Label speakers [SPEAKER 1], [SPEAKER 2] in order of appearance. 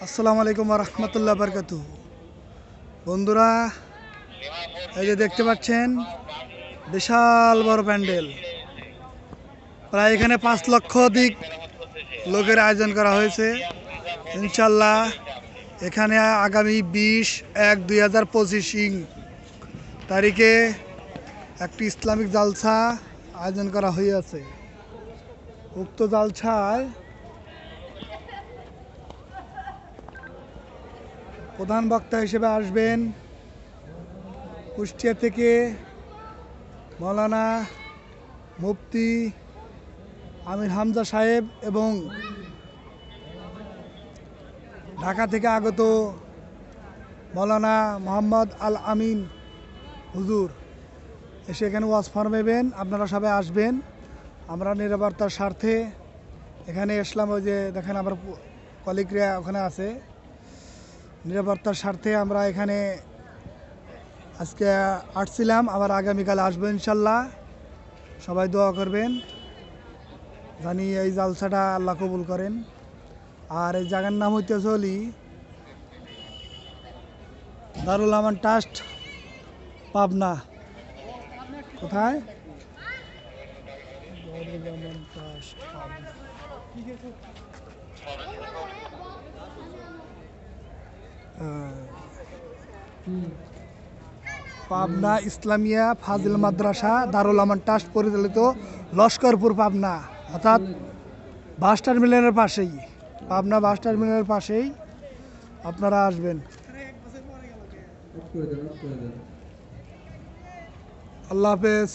[SPEAKER 1] আসসালামু আলাইকুম রহমতুল্লাহ বরকাতু। বন্ধুরা, এই যে দেখতে পাচ্ছেন, বিশাল বড় প্যান্ডেল। প্রায় এখানে পাঁচ লক্ষ অধিক লোকের আয়োজন করা হয়েছে। ইনশাল্লাহ এখানে আগামী বিশ এক দুই হাজার পঁচিশ ইং তারিখে একটি ইসলামিক জালসা আয়োজন করা হইয়াছে উক্ত জালসায় প্রধান বক্তা হিসেবে আসবেন কুষ্টিয়া থেকে মৌলানা মুফতি আমির হামজা সাহেব এবং ঢাকা থেকে আগত মৌলানা মোহাম্মদ আল আমিন হুজুর। এসে এখানে ওয়াজ ফরমেবেন আপনারা সবাই আসবেন। আমরা নিরাপত্তার স্বার্থে এখানে এসলাম ওই যে দেখেন আমার কলিগরা ওখানে আছে। নিরাপত্তার স্বার্থে আমরা এখানে আজকে আসছিলাম, আবার আগামীকাল আসব ইনশাল্লাহ। সবাই দোয়া করবেন। জানি এই জালসাটা আল্লাহ কবুল করেন। আর এই জায়গার নাম হইতে চলি দারুল আমান ট্রাস্ট, পাবনা। কোথায়? পাবনা ইসলামিয়া ফাজিল মাদ্রাসা দারুল আমান ট্রাস্ট পরিচালিত লস্করপুর পাবনা, অর্থাৎ বাস টার্মিনালের পাশেই, পাবনা বাস টার্মিনালের পাশেই আপনারা আসবেন। আল্লাহ হাফেজ।